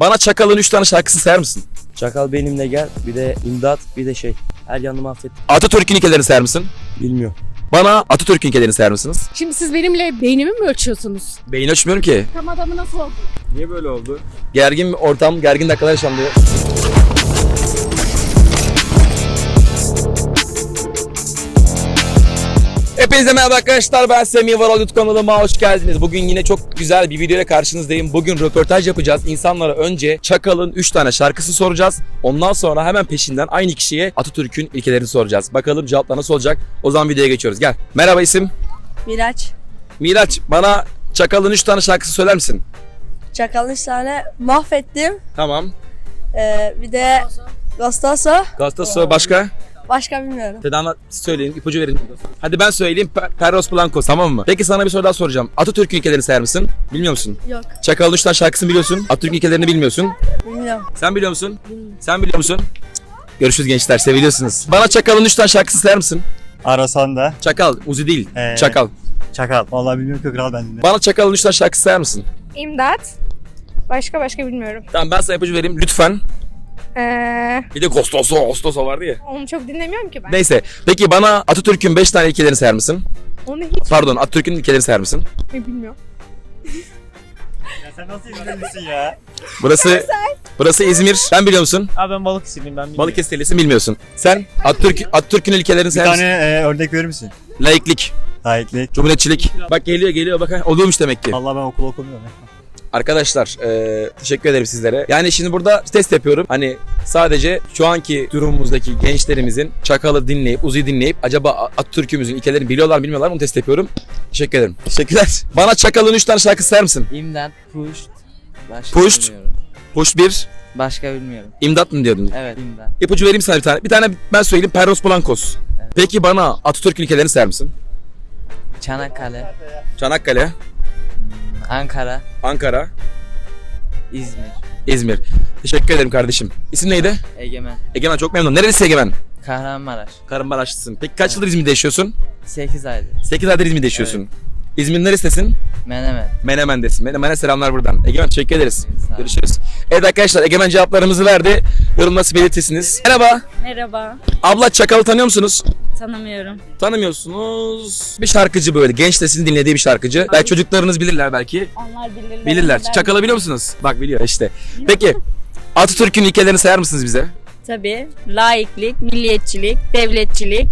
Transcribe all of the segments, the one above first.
Bana Çakal'ın 3 tane şarkısını sayar mısın? Çakal benimle gel. Bir de imdat. Bir de şey. Her yanımı affet. Atatürk'ün ilkelerini sayar mısın? Bilmiyorum. Bana Atatürk'ün ilkelerini sayar mısınız? Şimdi siz benimle beynimi mi ölçüyorsunuz? Beyin ölçmüyorum ki. Tam adamı nasıl oldu? Niye böyle oldu? Gergin bir ortam, gergin dakikalar yaşandı. Hepinize merhaba arkadaşlar ben Semih Varol YouTube kanalıma hoş geldiniz. Bugün yine çok güzel bir video ile karşınızdayım. Bugün röportaj yapacağız. İnsanlara önce Çakal'ın 3 tane şarkısı soracağız. Ondan sonra hemen peşinden aynı kişiye Atatürk'ün ilkelerini soracağız. Bakalım cevaplar nasıl olacak? O zaman videoya geçiyoruz. Gel. Merhaba isim. Miraç. Miraç bana Çakal'ın 3 tane şarkısı söyler misin? Çakalın üç tane mahvettim. Tamam. Ee, bir de Gostoso. Galatasaray başka? Başka bilmiyorum. Tedavi söyleyin, ipucu verin. Hadi ben söyleyeyim. Per- Perros Blancos tamam mı? Peki sana bir soru daha soracağım. Atatürk'ün ilkelerini sayar mısın? Bilmiyor musun? Yok. Çakal'ın üç tane şarkısını biliyorsun. Atatürk'ün ilkelerini bilmiyorsun. Bilmiyorum. Sen biliyor musun? Sen biliyor musun? Görüşürüz gençler, seviliyorsunuz. Bana Çakal'ın üç tane şarkısını sayar mısın? Arasan da. Çakal, Uzi değil. Ee, Çakal. Çakal. Vallahi bilmiyorum ki kral ben dinle. Bana Çakal'ın üç tane şarkısı sayar mısın? İmdat. Başka başka bilmiyorum. Tamam ben sana ipucu vereyim. Lütfen. Ee, Bir de Gostoso, Gostoso vardı ya. onu çok dinlemiyorum ki ben. Neyse. Peki bana Atatürk'ün beş tane ilkelerini sayar mısın? Onu hiç Pardon, Atatürk'ün ilkelerini sayar mısın? bilmiyorum. Ya sen nasıl İzmirlisin ya? Burası Burası İzmir. Sen biliyor musun? Abi ben Balıkesirliyim ben bilmiyorum. Balıkesirlisin bilmiyorsun. Sen Atatürk, Atatürk'ün ilkelerini Bir sayar tane mısın? e, örnek verir misin? Laiklik, Layıklık. cumhuriyetçilik. Bak geliyor geliyor bak ha, oluyormuş demek ki. Allah ben okul okumuyorum. Arkadaşlar e, teşekkür ederim sizlere. Yani şimdi burada test yapıyorum. Hani sadece şu anki durumumuzdaki gençlerimizin Çakal'ı dinleyip, Uzi'yi dinleyip acaba Atatürk'ümüzün ilkelerini biliyorlar mı bilmiyorlar mı onu test yapıyorum. Teşekkür ederim. Teşekkürler. Bana Çakal'ın 3 tane şarkı sayar mısın? İmdat. Pushed. Başka Pushed. bilmiyorum. Push 1, Başka bilmiyorum. imdat mı diyordun? Evet imdat. İpucu vereyim sana bir tane. Bir tane ben söyleyeyim Perros Blancos. Peki bana Atatürk'ün ilkelerini sayar mısın? Çanakkale. Çanakkale, Ankara. Ankara, İzmir. İzmir. Teşekkür ederim kardeşim. İsim neydi? Egemen. Egemen çok memnun. Neresi Egemen? Kahramanmaraş. Kahramanmaraşlısın. Peki kaç yıldır İzmir'de yaşıyorsun? 8 aydır. 8 aydır İzmir'de yaşıyorsun. İzmir'in neresindesin? Menemen. Menemen'desin. Menemen'e selamlar buradan. Egemen teşekkür ederiz. Sağ. Görüşürüz. Evet arkadaşlar Egemen cevaplarımızı verdi. Yorum nasıl belirtirsiniz? Merhaba. Merhaba, Abla Çakal'ı tanıyor musunuz? tanımıyorum. Tanımıyorsunuz. Bir şarkıcı böyle. Genç neslin dinlediği bir şarkıcı. Belki çocuklarınız bilirler belki. Onlar bilirler. Bilirler. Ben- Çakal'ı biliyor musunuz? Bak biliyor işte. Peki Atatürk'ün ilkelerini sayar mısınız bize? Tabii. Laiklik, milliyetçilik, devletçilik,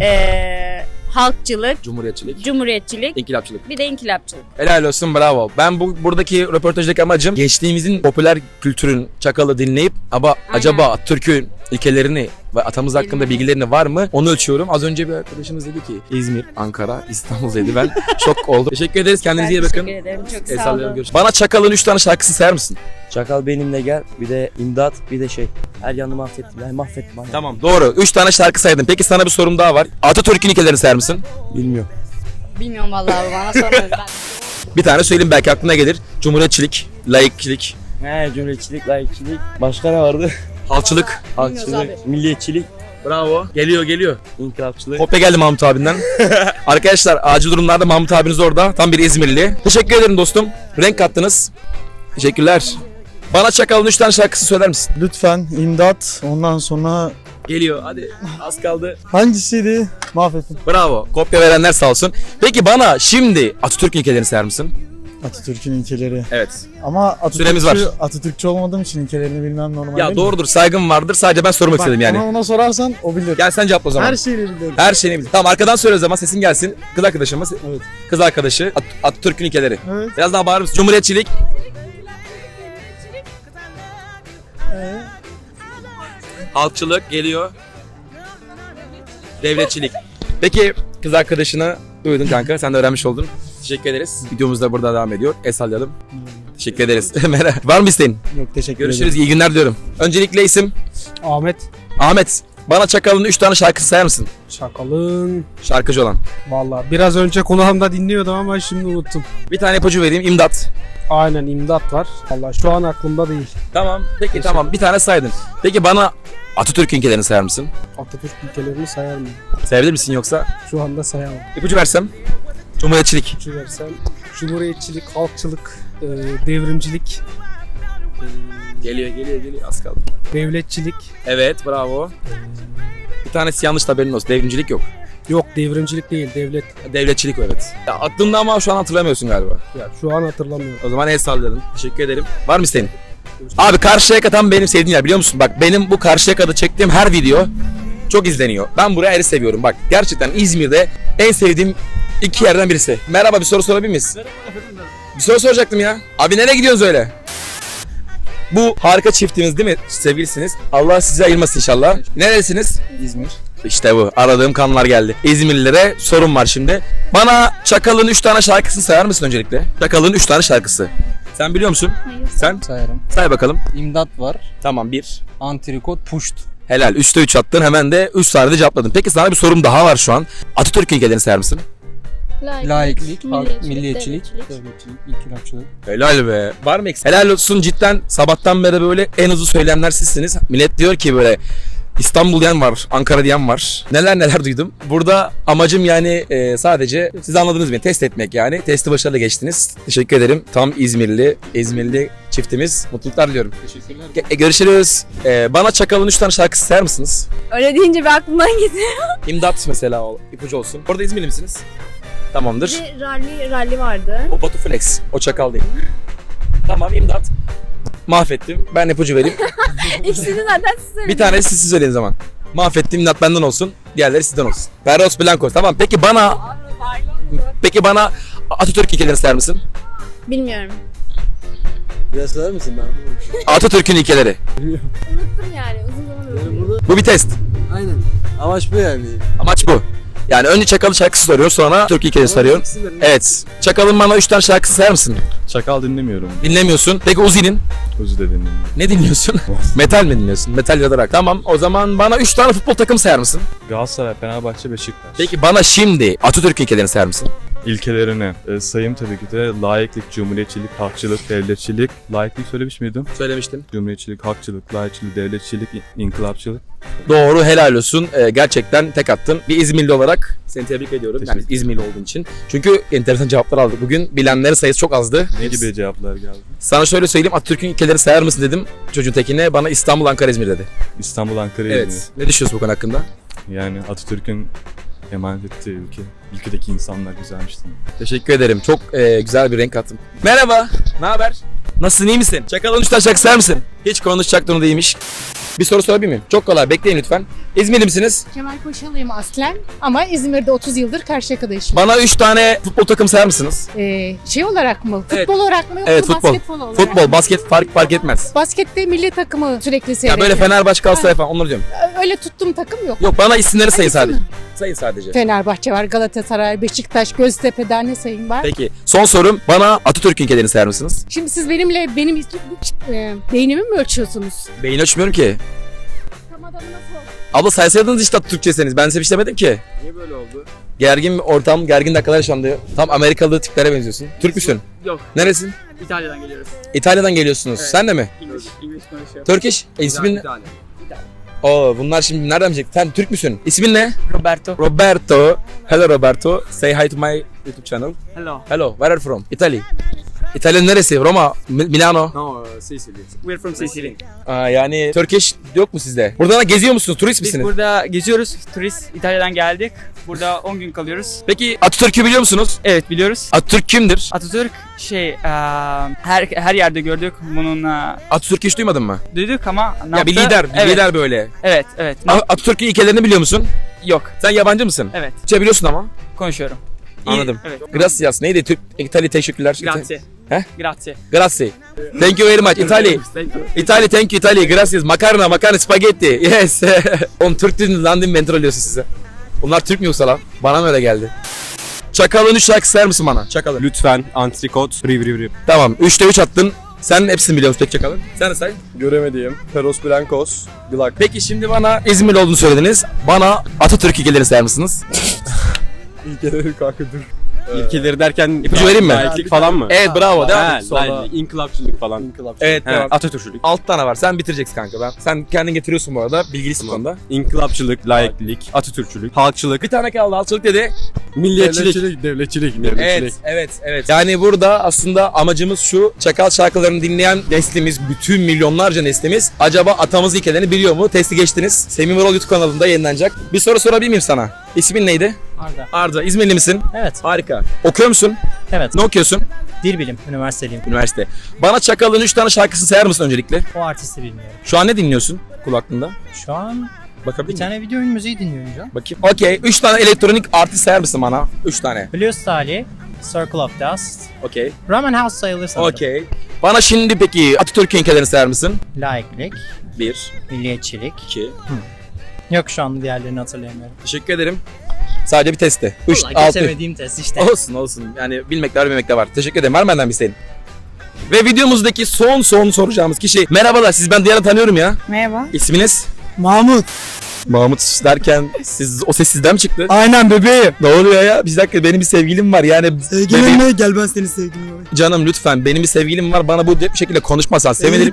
eee, halkçılık, Cumhuriyetçilik, cumhuriyetçilik, inkılapçılık. bir de inkılapçılık. Helal olsun bravo. Ben bu buradaki röportajdaki amacım gençliğimizin popüler kültürün çakalı dinleyip ama acaba Türk'ün ilkelerini ve atamız hakkında bilgilerini var mı? Onu ölçüyorum. Az önce bir arkadaşımız dedi ki İzmir, Ankara, İstanbul dedi. Ben şok oldum. Teşekkür ederiz. Kendinize iyi bakın. teşekkür ederim. Çok El sağ olun. görüşürüz. Bana Çakal'ın 3 tane şarkısını sayar mısın? Çakal benimle gel. Bir de imdat. Bir de şey. Her. Yani mahvettim. Hani. Tamam doğru. 3 tane şarkı saydım. Peki sana bir sorum daha var. Atatürk'ün ilkelerini sayar mısın? Bilmiyorum. Bilmiyorum vallahi bana sormayın. Ben Bir tane söyleyeyim belki aklına gelir. Cumhuriyetçilik, laiklik, He cumhuriyetçilik, layıkçılık. Başka ne vardı? Halkçılık. Halkçılık, milliyetçilik, Bravo. Geliyor geliyor. inkılapçılık. Kopya geldi Mahmut abinden. Arkadaşlar acil durumlarda Mahmut abiniz orada. Tam bir İzmirli. Teşekkür ederim dostum. Renk kattınız. Teşekkürler. Bana Çakal'ın 3 tane şarkısı söyler misin? Lütfen imdat. Ondan sonra Geliyor hadi az kaldı. hangisiydi? Mahvettim. Bravo. Kopya verenler sağ olsun. Peki bana şimdi Atatürk'ün ilkelerini sayar mısın? Atatürk'ün ilkeleri. Evet. Ama Süremiz Atatürkçü, var. Atatürkçü olmadığım için ilkelerini bilmem normal Ya değil mi? doğrudur saygım vardır. Sadece ben sormak Bak, istedim yani. Ona, ona sorarsan o bilir. Gel sen cevapla o zaman. Her Her, şeyi bilir. şeyini bil. Tamam arkadan söyle o zaman sesin gelsin. Kız arkadaşımız. Evet. Kız arkadaşı At- Atatürk'ün ilkeleri. Evet. Biraz daha bağırır mısın? Cumhuriyetçilik. Ee, Halkçılık geliyor. Devletçilik. Peki kız arkadaşını duydun kanka. Sen de öğrenmiş oldun. Teşekkür ederiz. Videomuz da burada devam ediyor. El sallayalım. Teşekkür ederiz. Merhaba. Var mı isteğin? yok teşekkür Görüşürüz. İyi günler diliyorum. Öncelikle isim Ahmet Ahmet. Bana Çakal'ın 3 tane şarkısı sayar mısın? Çakal'ın Şarkıcı olan. valla biraz önce kulağımda dinliyordum ama şimdi unuttum. Bir tane ipucu vereyim. İmdat. Aynen imdat var. Valla şu an aklımda değil. Tamam. Peki tamam. Bir tane saydın. Peki bana Atatürk ilkelerini sayar mısın? Atatürk ülkelerini sayar mıyım? Sayabilir misin yoksa? Şu anda sayamam. İpucu versem. Cumhuriyetçilik. Şu versem Cumhuriyetçilik, halkçılık, e, devrimcilik, Geliyor geliyor geliyor az kaldı. Devletçilik. Evet bravo. Bir tanesi yanlış da haberin olsun. Devrimcilik yok. Yok devrimcilik değil devlet. Devletçilik evet. Ya, aklımda ama şu an hatırlamıyorsun galiba. Ya şu an hatırlamıyorum. O zaman el salladım. Teşekkür ederim. Var mı senin? Abi Karşıyaka tam benim sevdiğim yer biliyor musun? Bak benim bu Karşıyaka'da çektiğim her video çok izleniyor. Ben burayı ayrı seviyorum. Bak gerçekten İzmir'de en sevdiğim iki yerden birisi. Merhaba bir soru sorabilir miyiz? Bir soru soracaktım ya. Abi nereye gidiyorsunuz öyle? Bu harika çiftimiz değil mi? Sevgilisiniz. Allah sizi ayırmasın inşallah. Neresiniz? İzmir. İşte bu. Aradığım kanlar geldi. İzmirlilere sorun var şimdi. Bana Çakal'ın 3 tane şarkısını sayar mısın öncelikle? Çakal'ın 3 tane şarkısı. Sen biliyor musun? Sen Sayarım. say bakalım. İmdat var. Tamam bir. Antrikot puşt. Helal. 3'te 3 attın. Hemen de 3 tane de cevapladın. Peki sana bir sorum daha var şu an. Atatürk ilkelerini sayar mısın? Laiklik, halk, milliyetçilik, devletçilik, inkılapçılık. Helal be. Var mı eksik? Helal olsun cidden sabahtan beri böyle en hızlı söyleyenler sizsiniz. Millet diyor ki böyle İstanbul diyen var, Ankara diyen var. Neler neler duydum. Burada amacım yani e, sadece siz anladınız beni test etmek yani. Testi başarılı geçtiniz. Teşekkür ederim. Tam İzmirli, İzmirli çiftimiz. Mutluluklar diliyorum. Teşekkürler. görüşürüz. E, bana Çakal'ın 3 tane şarkısı sayar mısınız? Öyle deyince bir aklımdan gitti. İmdat mesela o ipucu olsun. Orada İzmirli misiniz? Tamamdır. rally, rally vardı. O Batu Flex. O çakal değil. tamam imdat. Mahvettim. Ben ipucu vereyim. İkisini zaten size bir tanesi siz söyleyin zaman. Mahvettim imdat benden olsun. Diğerleri sizden olsun. Ferros Blancos. Tamam peki bana... Peki bana Atatürk ilkelerini sayar mısın? Bilmiyorum. Biraz söyler misin ben? Atatürk'ün ilkeleri. Unuttum yani uzun zaman oldu. Bu bir test. Aynen. Amaç bu yani. Amaç bu. Yani önce Çakal'ın şarkısı soruyor sonra Türk ilkelerini soruyor. Evet. Çakal'ın bana 3 tane şarkısı sayar mısın? Çakal dinlemiyorum. Dinlemiyorsun. Peki Uzi'nin? Özü de dinlemiyorum. Ne dinliyorsun? Metal mi dinliyorsun? Metal ya da rock. Tamam o zaman bana 3 tane futbol takımı sayar mısın? Galatasaray, Fenerbahçe, Beşiktaş. Peki bana şimdi Atatürk ilkelerini sayar mısın? İlkelerini e, sayayım tabii ki de layıklık, cumhuriyetçilik, halkçılık, devletçilik. Layıklık söylemiş miydim? Söylemiştim. Cumhuriyetçilik, halkçılık, layıkçılık, devletçilik, in- inkılapçılık. Doğru helal olsun. Ee, gerçekten tek attın. Bir İzmirli olarak seni tebrik ediyorum. Yani Teşekkür İzmirli olduğun için. Çünkü enteresan cevaplar aldık. Bugün bilenlerin sayısı çok azdı. Ne gibi cevaplar geldi? Sana şöyle söyleyeyim Atatürk'ün ilkeleri sayar mısın dedim çocuğun tekine. Bana İstanbul, Ankara, İzmir dedi. İstanbul, Ankara, Evet. İzmir. Ne düşünüyorsun bu konu hakkında? Yani Atatürk'ün emanet ettiği ülke. Ülkedeki insanlar güzelmiş. değil mi? Teşekkür ederim. Çok e, güzel bir renk kattın. Merhaba. Ne haber? Nasılsın iyi misin? Çakalın üç taş sayar mısın? Hiç konuşacak konu değilmiş. Bir soru sorabilir miyim? Çok kolay. Bekleyin lütfen. İzmirli misiniz? Kemal Paşalıyım aslen ama İzmir'de 30 yıldır Karşıyaka'da yaşıyorum. Bana üç tane futbol takımı sayar mısınız? Ee, şey olarak mı? Futbol Evet. olarak mı yoksa Evet, futbol. basketbol olarak Futbol, basket fark fark etmez. Baskette milli takımı sürekli Ya seyrediyorum. böyle Fenerbahçe, Galatasaray falan onları diyorum. Öyle tuttuğum takım yok. Yok bana isimleri sayın Hadi sadece. Sayın sadece. Fenerbahçe var, Galatasaray, Beşiktaş, Göztepe, daha ne sayayım var. Peki son sorum bana Atatürk ülkelerini sayar mısınız? Şimdi siz benimle benim e, beynimi mi ölçüyorsunuz? Beyin ölçmüyorum ki. Tam adamı nasıl Abla saysaydınız işte Türkçeseniz. Ben size bir şey demedim ki. Niye böyle oldu? Gergin bir ortam, gergin dakikalar yaşandı. Tam Amerikalı tiplere benziyorsun. Türk müsün? Yok. Neresin? İtalya'dan geliyoruz. İtalya'dan geliyorsunuz. Evet. Sen de mi? English, English konuşuyor. Turkish? E, ismin ne? Oo, bunlar şimdi nereden bilecek? Sen Türk müsün? İsmin ne? Roberto. Roberto. Hello Roberto. Say hi to my YouTube channel. Hello. Hello. Where are you from? Italy. İtalya neresi? Roma, Mi- Milano. No, Sicily. We're from Sicily. Aa, yani Turkish yok mu sizde? Burada da geziyor musunuz? Turist Biz misiniz? burada geziyoruz. Turist. İtalya'dan geldik. Burada 10 gün kalıyoruz. Peki Atatürk'ü biliyor musunuz? Evet biliyoruz. Atatürk kimdir? Atatürk şey eee, her her yerde gördük. Bunun eee, Atatürk'ü hiç duymadın mı? duyduk ama ne Ya bir yaptı? lider, bir evet, lider böyle. Evet, evet. A- Atatürk'ün ilkelerini biliyor musun? Yok. Sen yabancı mısın? Evet. Türkçe biliyorsun ama. Konuşuyorum. İyi, Anladım. Evet. Gracias. Neydi? Türk, İtalya teşekkürler. Grazie. He? Grazie. Grazie. Thank you very much. Thank you. İtalya thank you İtalya. Gracias. Makarna, makarna, spaghetti. Yes. Oğlum Türk dediniz lan değil mi? Mentor oluyorsun size. Bunlar Türk mü yoksa lan? Bana mı öyle geldi? Çakalın 3 şarkı sayar mısın bana? Çakalın. Lütfen antrikot, riv riv riv. Tamam. 3'te 3 attın. Sen hepsini biliyor musun tek Çakalın? Sen de say. Göremediğim. Feros Blancos, Glak. Peki şimdi bana İzmirli olduğunu söylediniz. Bana Atatürk ilkelerini sayar mısınız? İlkeleri kanka dur. İlkeleri derken İpucu vereyim mi? Laiklik falan mı? Evet bravo devam Ha, et. Laiklik, inkılapçılık falan. Evet He, devam. Atatürkçülük. 6 tane var. Sen bitireceksin kanka. Ben sen kendin getiriyorsun bu arada. Bilgilisin bu konuda. İnkılapçılık, laiklik, Atatürkçülük, halkçılık, Bir tane kaldı. Alçılık dedi. milliyetçilik. Devletçilik, devletçilik, Evet, evet, evet. Yani burada aslında amacımız şu. Çakal şarkılarını dinleyen neslimiz, bütün milyonlarca neslimiz acaba atamız ilkelerini biliyor mu? Testi geçtiniz. Semih Varol YouTube kanalında yayınlanacak. Bir soru sorabilir miyim sana? İsmin neydi? Arda. Arda. İzmirli misin? Evet. Harika. Okuyor musun? Evet. Ne okuyorsun? Dil bilim. Üniversiteliyim. Üniversite. Bana Çakal'ın 3 tane şarkısını sayar mısın öncelikle? O artisti bilmiyorum. Şu an ne dinliyorsun kulaklığında? Şu an Bakabilir bir miyim? tane video oyun müziği dinliyorum şu an. Bakayım. Okey. 3 tane elektronik artist sayar mısın bana? 3 tane. Blue Stali, Circle of Dust, Okey. Ramen House sayılır sanırım. Okey. Bana şimdi peki Atatürk'ün ilkelerini sayar mısın? Laiklik, 1, milliyetçilik. 2. Yok şu an diğerlerini hatırlayamıyorum. Teşekkür ederim. Sadece bir testte. 3, Vallahi 6. geçemediğim test işte. Olsun olsun. Yani bilmekte var bilmekte var. Teşekkür ederim. Var mı benden bir isteğin? Ve videomuzdaki son son soracağımız kişi. Merhabalar siz ben Diyan'ı tanıyorum ya. Merhaba. İsminiz? Mahmut. Mahmut derken siz o ses sizden mi çıktı? Aynen bebeğim. Ne oluyor ya? Bir dakika benim bir sevgilim var yani. bebeğim- Sevgilin ne? Gel ben seni sevgilim. Canım lütfen benim bir sevgilim var bana bu şekilde konuşmasan sevinirim.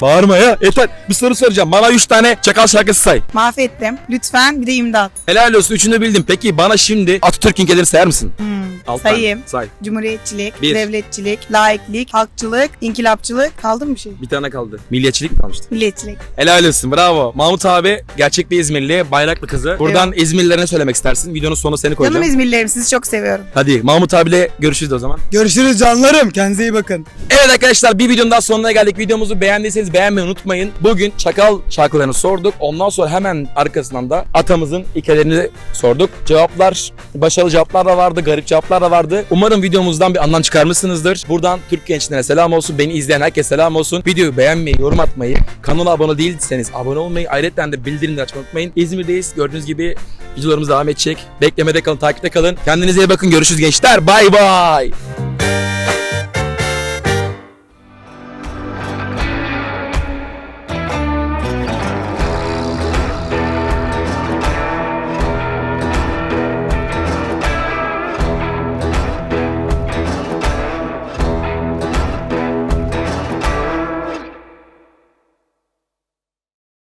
Bağırma ya. Yeter. Bir soru soracağım. Bana 3 tane çakal şarkısı say. Mahvettim. Lütfen bir de imdat. Helal olsun. Üçünü bildim. Peki bana şimdi Atatürk'ün ilkelerini sayar mısın? Altı tane. Sayayım. Say. Cumhuriyetçilik, Bir. devletçilik, laiklik, halkçılık, inkılapçılık. Kaldı mı bir şey? Bir tane kaldı. Milliyetçilik mi kalmıştı? Milliyetçilik. Helal olsun. Bravo. Mahmut abi gerçek bir İzmirli. Bayraklı kızı. Buradan İzmirlilere ne söylemek istersin? Videonun sonuna seni Canım koyacağım. İzmirlilerim sizi çok seviyorum. Hadi Mahmut abiyle görüşürüz o zaman. Görüşürüz canlarım. Kendinize iyi bakın. Evet arkadaşlar bir videonun daha sonuna geldik. Videomuzu beğendiyseniz beğenmeyi unutmayın. Bugün Çakal şarkılarını sorduk. Ondan sonra hemen arkasından da atamızın hikayelerini sorduk. Cevaplar, başarılı cevaplar da vardı, garip cevaplar da vardı. Umarım videomuzdan bir anlam çıkarmışsınızdır. Buradan Türk gençlerine selam olsun. Beni izleyen herkese selam olsun. Videoyu beğenmeyi, yorum atmayı, kanala abone değilseniz abone olmayı, ayrıca de bildirimleri açmayı unutmayın. İzmir'deyiz. Gördüğünüz gibi videolarımız devam edecek. Beklemede kalın, takipte kalın. Kendinize iyi bakın. Görüşürüz gençler. Bay bay.